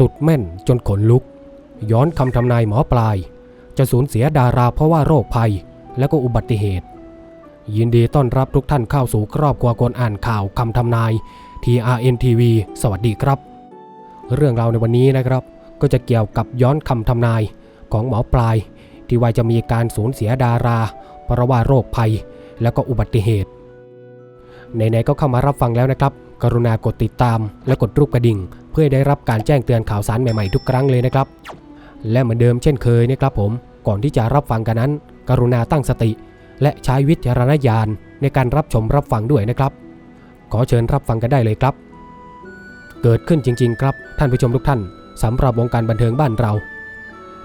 สุดแม่นจนขนลุก ย้อนคำทำนายหมอปลาย จะสูญเสียดาราเพราะว่าโรคภัยและก็อุบัติเหตุ ยินดีต้อนรับทุกท่านเข้าสู่ครอบครัวคนอ่านข่าวคำทำนาย TRN TV สวัสดีครับ เรื่องราวในวันนี้นะครับ ก็จะเกี่ยวกับย้อนคำทำนายของหมอปลาย ที่ว่าจะมีการสูญเสียดาราเพราะว่าโรคภัยและก็อุบัติเหตุไหนๆก็เข้ามารับฟังแล้วนะครับ กรุณากดติดตาม และกดรูปกระดิ่ง เพื่อได้รับการแจ้งเตือนข่าวสารใหม่ๆทุกครั้งเลยนะครับ และเหมือนเดิมเช่นเคยนะครับผม ก่อนที่จะรับฟังกันนั้น กรุณาตั้งสติ และใช้วิจารณญาณในการรับชมรับฟังด้วยนะครับ ขอเชิญรับฟังกันได้เลยครับ เกิดขึ้นจริง ๆ ครับ ท่านผู้ชมทุกท่านสำหรับวงการบันเทิงบ้านเรา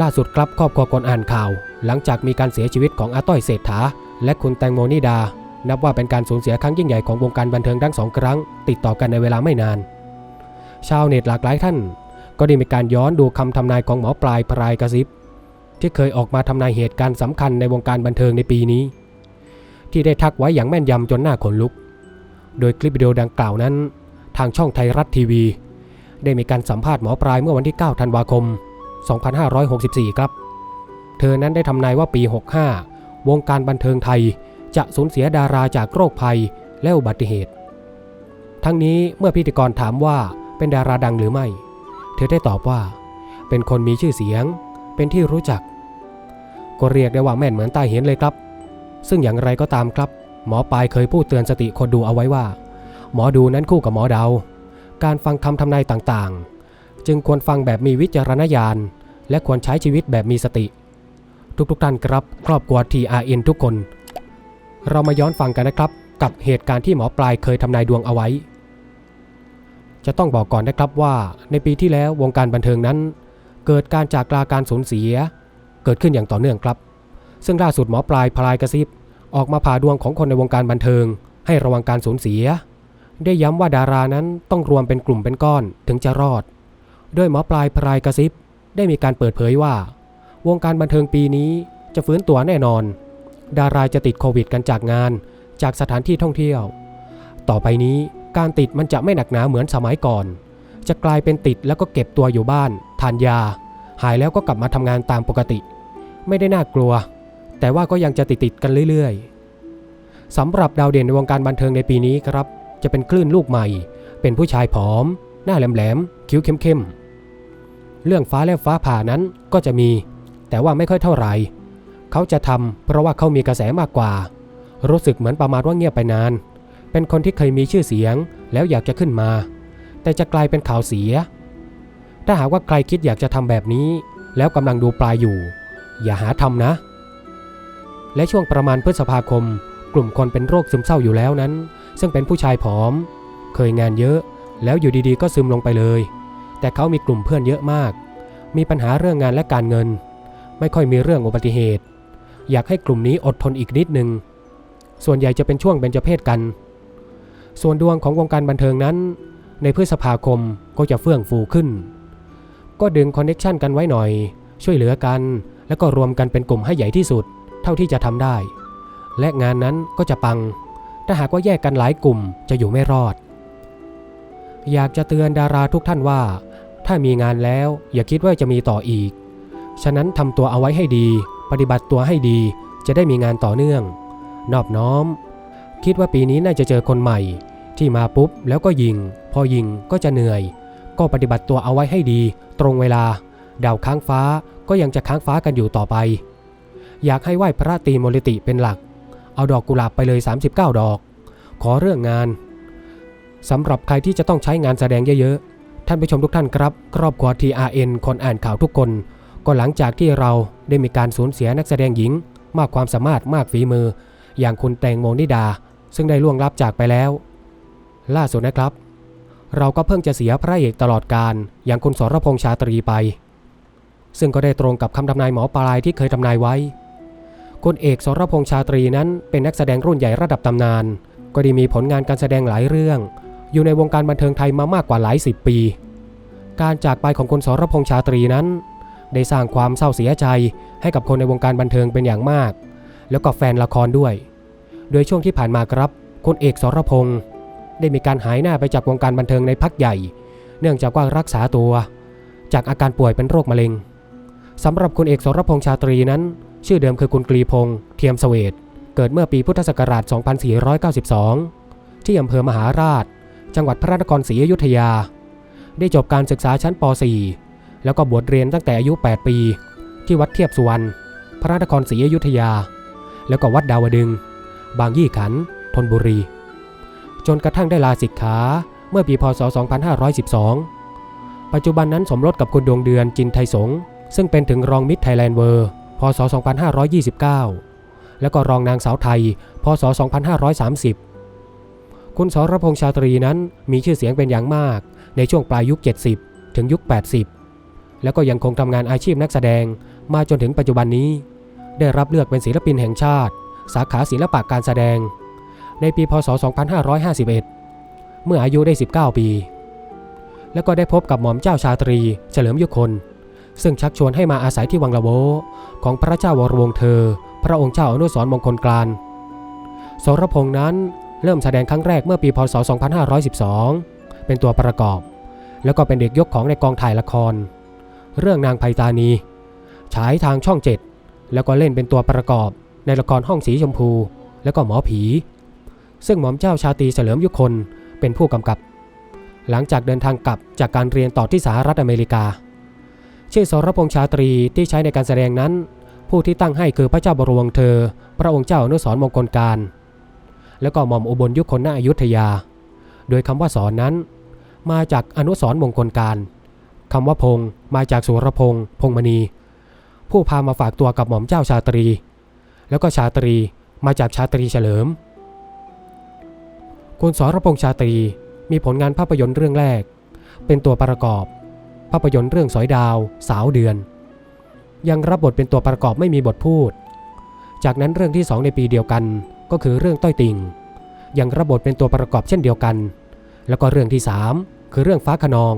ล่าสุดครับครอบครัวคนอ่านข่าว หลังจากมีการเสียชีวิตของอาต้อยเศรษฐาและคุณแตงโมนิดา นับว่าเป็นการสูญเสียครั้งยิ่งใหญ่ของวงการบันเทิงทั้งสองครั้ง ติดต่อกันในเวลาไม่นาน ชาวเน็ตหลากหลายท่าน ก็ได้มีการย้อนดูคำทำนายของหมอปลายพรายกระซิบ ที่เคยออกมาทำนายเหตุการณ์สำคัญในวงการบันเทิงในปีนี้ ที่ได้ทักไว้อย่างแม่นยำจนหน้าขนลุก โดยคลิปวิดีโอดังกล่าวนั้น ทางช่องไทยรัฐทีวี ได้มีการสัมภาษณ์หมอปลายเมื่อวันที่ 9 ธันวาคม 2564 ครับ เธอนั้นได้ทำนายว่าปี 65 วงการบันเทิงไทย จะสูญเสียดาราจากโรคภัยและอุบัติเหตุ ทั้งนี้เมื่อพิธีกรถามว่าเป็นดาราดังหรือไม่ เธอได้ตอบว่า เป็นคนมีชื่อเสียง เป็นที่รู้จัก ก็เรียกได้ว่าแม่นเหมือนตาเห็นเลยครับ ซึ่งอย่างไรก็ตามครับ หมอปลายเคยพูดเตือนสติคนดูเอาไว้ว่า หมอดูนั้นคู่กับหมอเดา การฟังคำทำนายต่างๆ จึงควรฟังแบบมีวิจารณญาณ และควรใช้ชีวิตแบบมีสติ ทุกๆท่านครับ ครอบครัว TRN ทุกคน เรามาย้อนฟังกันนะครับ กับเหตุการณ์ที่หมอปลายเคยทำนายดวงเอาไว้ จะต้องบอกก่อนนะครับว่า ในปีที่แล้ววงการบันเทิงนั้น เกิดการจากลาการสูญเสีย เกิดขึ้นอย่างต่อเนื่องครับ ซึ่งล่าสุดหมอปลายพลายกระซิบออกมาผ่าดวงของคนในวงการบันเทิง ให้ระวังการสูญเสีย ได้ย้ำว่าดารานั้นต้องรวมเป็นกลุ่มเป็นก้อนถึงจะรอด โดยหมอปลายพลายกระซิบได้มีการเปิดเผยว่า วงการบันเทิงปีนี้จะฟื้นตัวแน่นอน ดาราจะติดโควิดกันจากงาน จากสถานที่ท่องเที่ยว ต่อไปนี้การติดมันจะไม่หนักหนาเหมือนสมัยก่อน จะกลายเป็นติดแล้วก็เก็บตัวอยู่บ้าน ทานยา หายแล้วก็กลับมาทำงานตามปกติ ไม่ได้น่ากลัว แต่ว่าก็ยังจะติดติดกันเรื่อยๆสำหรับดาวเด่นในวงการบันเทิงในปีนี้ครับ จะเป็นคลื่นลูกใหม่ เป็นผู้ชายผอม หน้าแหลมๆคิ้วเข้มๆเรื่องฟ้าและฟ้าผ่านั้นก็จะมี แต่ว่าไม่ค่อยเท่าไหร่ เขาจะทำเพราะว่าเขามีกระแสมากกว่า รู้สึกเหมือนประมาณว่าเงียบไปนาน เป็นคนที่เคยมีชื่อเสียง แล้วอยากจะขึ้นมา แต่จะกลายเป็นข่าวเสีย ถ้าหากว่าใครคิดอยากจะทำแบบนี้ แล้วกำลังดูปลายอยู่ อย่าหาทำนะ และช่วงประมาณพฤษภาคม กลุ่มคนเป็นโรคซึมเศร้าอยู่แล้วนั้น ซึ่งเป็นผู้ชายผอม เคยงานเยอะ แล้วอยู่ดีๆ ก็ซึมลงไปเลย แต่เขามีกลุ่มเพื่อนเยอะมาก มีปัญหาเรื่องงานและการเงินไม่ค่อยมีเรื่องอุบัติเหตุ อยากให้กลุ่มนี้อดทนอีกนิดนึง ส่วนใหญ่จะเป็นช่วงเบญจเพศกัน ส่วนดวงของวงการบันเทิงนั้น ในพฤษภาคมก็จะเฟื่องฟูขึ้น ก็ดึงคอนเน็กชันกันไว้หน่อย ช่วยเหลือกัน แล้วก็รวมกันเป็นกลุ่มให้ใหญ่ที่สุด เท่าที่จะทำได้ และงานนั้นก็จะปัง ถ้าหากว่าแยกกันหลายกลุ่มจะอยู่ไม่รอด อยากจะเตือนดาราทุกท่านว่า ถ้ามีงานแล้วอย่าคิดว่าจะมีต่ออีก ฉะนั้นทำตัวเอาไว้ให้ดี ปฏิบัติตัวให้ดี จะได้มีงานต่อเนื่อง นอบน้อม คิดว่าปีนี้น่าจะเจอคนใหม่ ที่มาปุ๊บแล้วก็ยิง พอยิงก็จะเหนื่อย ก็ปฏิบัติตัวเอาไว้ให้ดี ตรงเวลา ดาวค้างฟ้าก็ยังจะค้างฟ้ากันอยู่ต่อไป อยากให้ไหว้พระตรีโมลิติเป็นหลัก เอาดอกกุหลาบไปเลย 39 ดอก ขอเรื่องงานสำหรับใครที่จะต้องใช้งานแสดงเยอะๆ ท่านผู้ชมทุกท่านครับ ครอบครัว TRN คนอ่านข่าวทุกคน ก็หลังจากที่เราได้มีการสูญเสียนักแสดงหญิง มากความสามารถมากฝีมือ อย่างคุณแตงโมนิดา ซึ่งได้ล่วงลับจากไปแล้ว ล่าสุดนะครับ เราก็เพิ่งจะเสียพระเอกตลอดการอย่างคุณสรพงษ์ชาตรีไป ซึ่งก็ได้ตรงกับคำทำนายหมอปลายที่เคยทำนายไว้คุณเอกสรพงษ์ชาตรีนั้นเป็นนักแสดงรุ่นใหญ่ระดับตำนาน ก็ได้มีผลงานการแสดงหลายเรื่อง อยู่ในวงการบันเทิงไทยมามากกว่าหลายสิบปี การจากไปของคุณสรพงษ์ชาตรีนั้น ได้สร้างความเศร้าเสียใจให้กับคนในวงการบันเทิงเป็นอย่างมาก แล้วก็แฟนละครด้วย โดยช่วงที่ผ่านมาครับคุณเอกสรพงษ์ได้มีการหายหน้าไปจากวงการบันเทิงในพักใหญ่ เนื่องจากว่ารักษาตัว จากอาการป่วยเป็นโรคมะเร็งสำหรับคุณเอกสรพงษ์ชาตรีนั้น ชื่อเดิมคือคุณกรีพงษ์เทียมเสวตเกิดเมื่อปีพุทธศักราช 2492 ที่อำเภอมหาราช จังหวัดพระนครศรีอยุธยา ได้จบการศึกษาชั้นป .4 แล้วก็บวชเรียนตั้งแต่อายุ 8 ปี ที่วัดเทียบสุวรรณพระนครศรีอยุธยา แล้วก็วัดดาวดึง บางยี่ขันธนบุรี จนกระทั่งได้ลาสิกขาเมื่อปีพศ 2512 ปัจจุบันนั้นสมรสกับคุณดวงเดือนจินไทยสง ซึ่งเป็นถึงรองมิตรไทยแลนด์เวอร์พศ 2529 แล้วก็รองนางสาวไทย พศ 2530 คุณสรพงษ์ชาตรีนั้นมีชื่อเสียงเป็นอย่างมากในช่วงปลายยุค 70 ถึงยุค 80 แล้วก็ยังคงทำงานอาชีพนักแสดงมาจนถึงปัจจุบันนี้ ได้รับเลือกเป็นศิลปินแห่งชาติ สาขาศิลปะการแสดง ในปีพศ 2551 เมื่ออายุได้ 19 ปี แล้วก็ได้พบกับหม่อมเจ้าชาตรี เฉลิมยุคน ซึ่งชักชวนให้มาอาศัยที่วังละโวของพระเจ้าวรวงเธอ พระองค์เจ้าอนุสรมงคลกลานสรพงษ์นั้นเริ่มแสดงครั้งแรกเมื่อปีพศ 2512 เป็นตัวประกอบ แล้วก็เป็นเด็กยกของในกองถ่ายละคร เรื่องนางไพตานี ฉายทางช่องเจ็ดแล้วก็เล่นเป็นตัวประกอบในละครห้องสีชมพู แล้วก็หมอผี ซึ่งหม่อมเจ้าชาตรีเฉลิมยุคนเป็นผู้กำกับ หลังจากเดินทางกลับจากการเรียนต่อที่สหรัฐอเมริกา ชื่อสรพงษ์ชาตรีที่ใช้ในการแสดงนั้น ผู้ที่ตั้งให้คือพระเจ้าบรวงเธอ พระองค์เจ้าอนุสรมงคลการ แล้วก็หม่อมอุบลยุคนณอยุธยา โดยคำว่าสอนนั้น มาจากอนุสรมงคลการ คำว่าพงมาจากสุรพงษ์พงมณี ผู้พามาฝากตัวกับหม่อมเจ้าชาตรี แล้วก็ชาตรีมาจากชาตรีเฉลิม คุณสรพงษ์ชาตรีมีผลงานภาพยนตร์เรื่องแรก เป็นตัวประกอบ ภาพยนตร์เรื่องสอยดาว สาวเดือน ยังรับบทเป็นตัวประกอบไม่มีบทพูด จากนั้นเรื่องที่สองในปีเดียวกันก็คือเรื่องต้อยติ่งยังรับบทเป็นตัวประกอบเช่นเดียวกัน แล้วก็เรื่องที่สามคือเรื่องฟ้าขนอง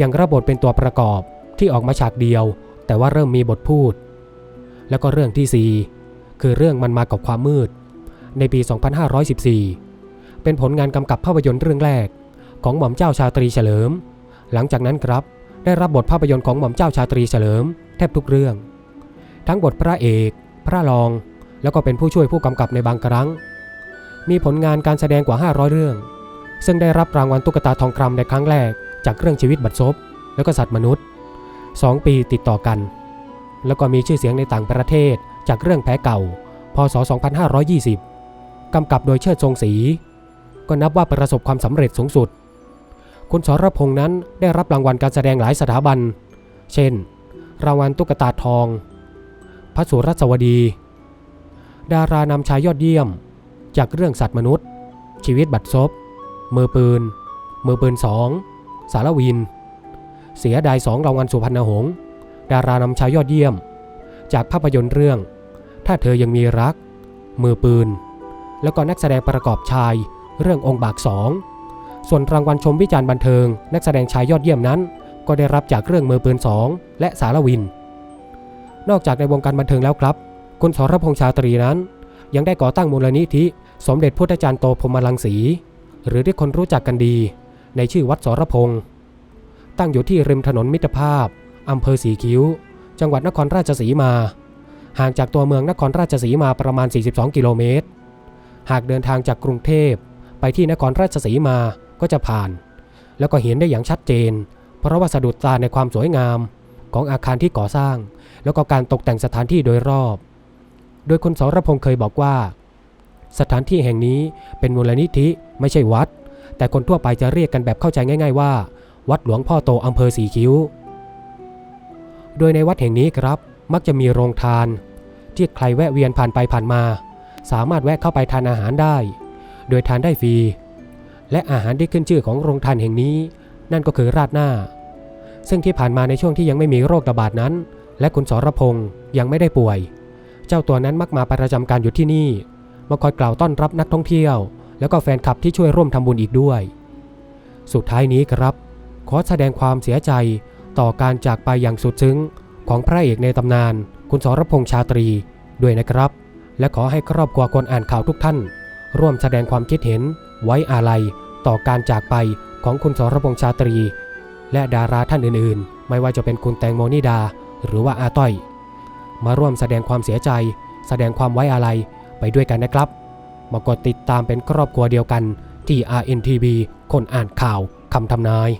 ยังรับบทเป็นตัวประกอบที่ออกมาฉากเดียว แต่ว่าเริ่มมีบทพูด แล้วก็เรื่องที่สี่คือเรื่องมันมากับความมืด ในปี 2514 เป็นผลงานกำกับภาพยนตร์เรื่องแรก ของหม่อมเจ้าชาตรีเฉลิม หลังจากนั้นครับได้รับบทภาพยนตร์ของหม่อมเจ้าชาตรีเฉลิมแทบทุกเรื่อง ทั้งบทพระเอก พระรอง แล้วก็เป็นผู้ช่วยผู้กำกับในบางครั้ง มีผลงานการแสดงกว่า 500 เรื่อง ซึ่งได้รับรางวัลตุ๊กตาทองคำในครั้งแรก จากเรื่องชีวิตบัดซบแล้วก็สัตว์มนุษย์ 2 ปีติดต่อกัน แล้วก็มีชื่อเสียงในต่างประเทศจากเรื่องแพ้เก่า พศ 2520 กำกับโดยเชิดทรงศรีก็นับว่าประสบความสำเร็จสูงสุด คุณสรพงษ์นั้นได้รับรางวัลการแสดงหลายสถาบัน เช่น รางวัลตุ๊กตาทอง พระสุรสวดี ดารานำชายยอดเยี่ยม จากเรื่องสัตว์มนุษย์ ชีวิตบัดซบมือปืน มือปืนสอง สารวิน เสียดายสองรางวัลสุพรรณหงษ์ดารานำชายยอดเยี่ยม จากภาพยนตร์เรื่อง ถ้าเธอยังมีรัก มือปืน แล้วก็นักแสดงประกอบชาย เรื่ององค์บากสองส่วนรางวัลชมวิจารณ์บันเทิง นักแสดงชายยอดเยี่ยมนั้น ก็ได้รับจากเรื่องมือปืนสองและสารวิน นอกจากในวงการบันเทิงแล้วครับคุณสรพงษ์ชาตรีนั้น ยังได้ก่อตั้งมูลนิธิ สมเด็จพุทธจารย์โตพรมลังสี หรือที่คนรู้จักกันดี ในชื่อวัดสรพงษ์ตั้งอยู่ที่ริมถนนมิตรภาพอำเภอสีคิ้ว จังหวัดนครราชสีมา ห่างจากตัวเมืองนครราชสีมาประมาณ 42 กิโลเมตร หากเดินทางจากกรุงเทพไปที่นครราชสีมาก็จะผ่าน แล้วก็เห็นได้อย่างชัดเจน เพราะว่าสะดุดตาในความสวยงามของอาคารที่ก่อสร้าง แล้วก็การตกแต่งสถานที่โดยรอบ โดยคุณสรพงษ์เคยบอกว่า สถานที่แห่งนี้เป็นมูลนิธิไม่ใช่วัด แต่คนทั่วไปจะเรียกกันแบบเข้าใจง่าย ๆ ว่า วัดหลวงพ่อโตอำเภอสีคิ้ว โดยในวัดแห่งนี้ครับ มักจะมีโรงทาน ที่ใครแวะเวียนผ่านไปผ่านมา สามารถแวะเข้าไปทานอาหารได้ โดยทานได้ฟรีและอาหารที่ขึ้นชื่อของโรงทานแห่งนี้ นั่นก็คือราดหน้า ซึ่งที่ผ่านมาในช่วงที่ยังไม่มีโรคระบาดนั้น และคุณสรพงษ์ยังไม่ได้ป่วย เจ้าตัวนั้นมักมาประจำการอยู่ที่นี่มาคอยกล่าวต้อนรับนักท่องเที่ยว แล้วก็แฟนคลับที่ช่วยร่วมทำบุญอีกด้วย สุดท้ายนี้ครับ ขอแสดงความเสียใจต่อการจากไปอย่างสุดซึ้ง ของพระเอกในตำนาน คุณสรพงษ์ชาตรี ด้วยนะครับ และขอให้ครอบครัวคนอ่านข่าวทุกท่าน ร่วมแสดงความคิดเห็นไว้อาลัยต่อการจากไปของคุณสรพงษ์ชาตรี และดาราท่านอื่นๆ ไม่ว่าจะเป็นคุณแตงโมนิดา หรือว่าอาต้อย มาร่วมแสดงความเสียใจ แสดงความไว้อาลัยไปด้วยกันนะครับ มากดติดตามเป็นครอบครัวเดียวกันที่ RNTV คนอ่านข่าวคำทำนาย